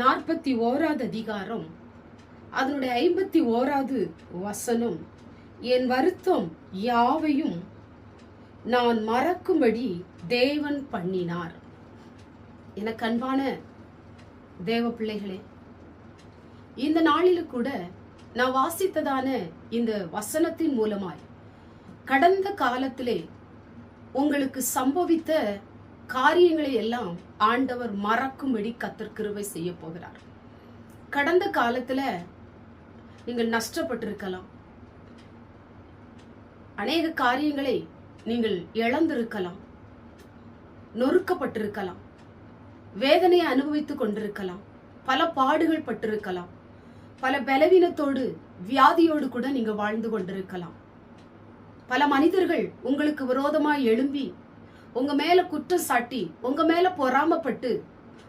நாற்பத்தி ஓராவது அதிகாரம். அதனுடைய ஐம்பத்தி ஓராவது வசனம். என் வருத்தம் யாவையும் நான் மறக்கும்படி தேவன் பண்ணினார். எனக்கு அன்பான தேவ பிள்ளைகளே இந்த நாளில் கூட நான் வாசித்ததான இந்த வசனத்தின் மூலமாய் கடந்த காலத்திலே உங்களுக்கு சம்பவித்த காரியங்களை எல்லாம் ஆண்டவர் மறக்கும்படி கத்தர் செய்ய போகிறார். கடந்த காலத்துல நீங்கள் நஷ்டப்பட்டிருக்கலாம். அநேக காரியங்களை நீங்கள் இழந்திருக்கலாம். நொறுக்கப்பட்டிருக்கலாம். வேதனையை அனுபவித்துக் கொண்டிருக்கலாம். பல பாடுகள் பட்டிருக்கலாம். பல பலவீனத்தோடு வியாதியோடு கூட நீங்க வாழ்ந்து கொண்டிருக்கலாம். பல மனிதர்கள் உங்களுக்கு விரோதமாய் எழும்பி உங்க மேல குற்றம் சாட்டி உங்க மேல பொறாமப்பட்டு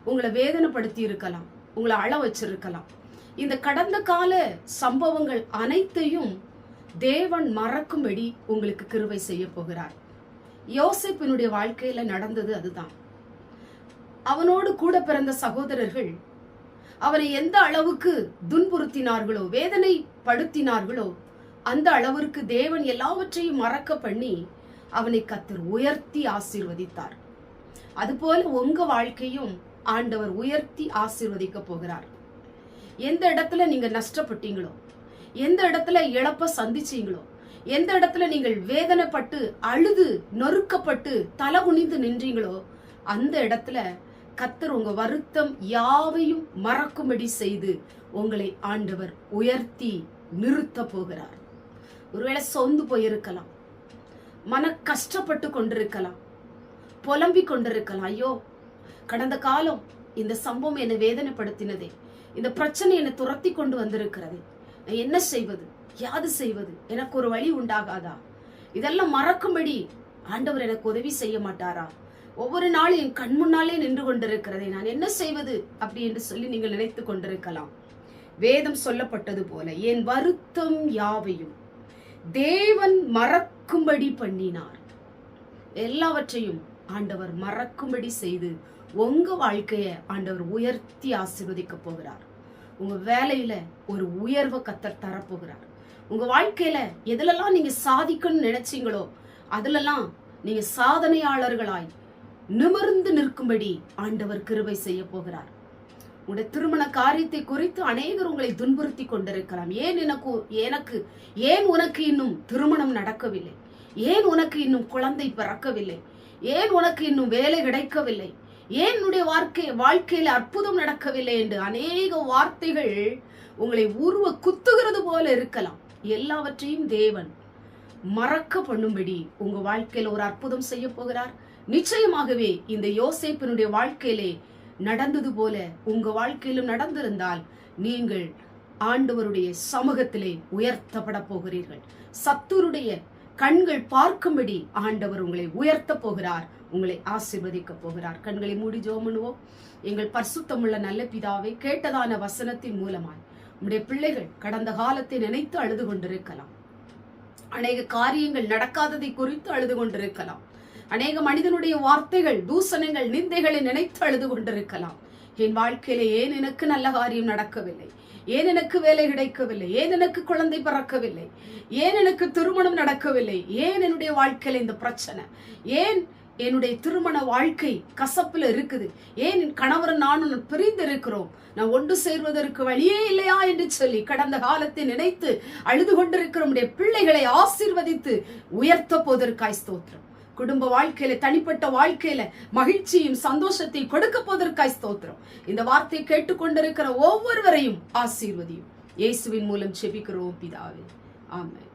உங்களை வேதனைப்படுத்தி இருக்கலாம் உங்களை அழ வச்சிருக்கலாம். இந்த கடந்த கால சம்பவங்கள் அனைத்தையும் தேவன் மறக்கும்படி உங்களுக்கு கிருவை செய்ய போகிறார். யோசிப்பினுடைய வாழ்க்கையில நடந்தது அதுதான். அவனோடு கூட பிறந்த சகோதரர்கள் அவனை எந்த அளவுக்கு துன்புறுத்தினார்களோ வேதனை படுத்தினார்களோ அந்த அளவிற்கு தேவன் எல்லாவற்றையும் மறக்க பண்ணி அவனை கத்தர் உயர்த்தி ஆசீர்வதித்தார். அதுபோல உங்க வாழ்க்கையும் ஆண்டவர் உயர்த்தி ஆசீர்வதிக்க போகிறார். எந்த இடத்துல நீங்க நஷ்டப்பட்டீங்களோ எந்த இடத்துல இழப்ப சந்திச்சீங்களோ எந்த இடத்துல நீங்கள் வேதனைப்பட்டு அழுது நொறுக்கப்பட்டு தலை குனிந்து நின்றீங்களோ அந்த இடத்துல கத்தர் உங்க வருத்தம் யாவையும் மறக்கும்படி செய்து உங்களை ஆண்டவர் உயர்த்தி நிறுத்த போகிறார். ஒருவேளை சொந்து போயிருக்கலாம். மன கஷ்டப்பட்டு கொண்டிருக்கலாம் புலம்பிக் கொண்டிருக்கலாம் ஐயோ கடந்த காலம் இந்த சம்பவம் என்னை வேதனைப்படுத்தினதே. இந்த பிரச்சனை என்னை துரத்தி கொண்டு வந்திருக்கிறது. நான் என்ன செய்வது? யாது செய்வது? எனக்கு ஒரு வழி உண்டாகாதா? இதெல்லாம் மறக்கும்படி ஆண்டவர் எனக்கு உதவி செய்ய மாட்டாரா? ஒவ்வொரு நாளும் என் கண் முன்னாலே நின்று கொண்டிருக்கிறதை. நான் என்ன செய்வது அப்படி என்று சொல்லி நீங்கள் நினைத்து கொண்டிருக்கலாம். வேதம் சொல்லப்பட்டது போல என் வருத்தம் யாவையும் தேவன் மறக்கும்படி பண்ணினார். எல்லாவற்றையும் ஆண்டவர் மறக்கும்படி செய்து உங்க வாழ்க்கைய ஆண்டவர் உயர்த்தி ஆசிர்வதிக்க போகிறார். உங்க வேலையில ஒரு உயர்வை கத்தர் தரப்போகிறார். உங்க வாழ்க்கையில எதுலெல்லாம் நீங்க சாதிக்கணும்னு நினைச்சீங்களோ அதுலெல்லாம் நீங்க சாதனையாளர்களாய் நிமிர்ந்து நிற்கும்படி ஆண்டவர் கிருபை செய்ய போகிறார். உடைய திருமண காரியத்தை குறித்து அநேகர் உங்களை துன்புறுத்தி கொண்டிருக்கலாம். ஏன் எனக்கு எனக்கு ஏன் உனக்கு இன்னும் திருமணம் நடக்கவில்லை? ஏன் உனக்கு இன்னும் குழந்தை பிறக்கவில்லை? ஏன் உனக்கு இன்னும் வேலை கிடைக்கவில்லை? ஏன் உன்னுடைய வாழ்க்கை வாழ்க்கையில அற்புதம் நடக்கவில்லை என்று அநேக வார்த்தைகள் உங்களை உருவ குத்துகிறது போல இருக்கலாம். எல்லாவற்றையும் தேவன் மறக்க பண்ணும்படி உங்க வாழ்க்கையில ஒரு அற்புதம் செய்ய போகிறார். நிச்சயமாகவே இந்த யோசேப்பினுடைய வாழ்க்கையிலே நடந்தது போல உங்க வாழ்க்கையிலும் நடந்திருந்தால் நீங்கள் ஆண்டவருடைய சமூகத்திலே உயர்த்தப்பட போகிறீர்கள். சத்துருடைய கண்கள் பார்க்கும்படி ஆண்டவர் உங்களை உயர்த்த போகிறார் உங்களை ஆசிர்வதிக்க போகிறார். கண்களை மூடி ஜோமனுவோம் எங்கள் பரிசுத்தமுள்ள நல்ல பிதாவை கேட்டதான வசனத்தின் மூலமாய் உடைய பிள்ளைகள் கடந்த காலத்தை நினைத்து அழுது கொண்டிருக்கலாம். அநேக காரியங்கள் நடக்காததை குறித்து அழுது கொண்டிருக்கலாம். அநேக மனிதனுடைய வார்த்தைகள் தூசணங்கள் நிந்தைகளை நினைத்து அழுது கொண்டிருக்கலாம். என் வாழ்க்கையில ஏன் எனக்கு நல்ல காரியம் நடக்கவில்லை? ஏன் எனக்கு வேலை கிடைக்கவில்லை? ஏன் எனக்கு குழந்தை பிறக்கவில்லை? ஏன் எனக்கு திருமணம் நடக்கவில்லை? ஏன் என்னுடைய வாழ்க்கையில இந்த பிரச்சனை? ஏன் என்னுடைய திருமண வாழ்க்கை கசப்புல இருக்குது? ஏன் என் கணவர் நானும் பிரிந்து இருக்கிறோம் நான் ஒன்று சேர்வதற்கு வழியே இல்லையா என்று சொல்லி கடந்த காலத்தை நினைத்து அழுது கொண்டிருக்கிற பிள்ளைகளை ஆசீர்வதித்து உயர்த்த போவதற்காய் ஸ்தோத்திரம். குடும்ப வாழ்க்கையில தனிப்பட்ட வாழ்க்கையில மகிழ்ச்சியும் சந்தோஷத்தையும் கொடுக்க போவதற்காய் ஸ்தோத்திரம். இந்த வார்த்தையை கேட்டுக்கொண்டிருக்கிற ஒவ்வொருவரையும் ஆசீர்வதியும். இயேசுவின் மூலம் செபிக்கிறோம் பிதாவே. ஆமென்.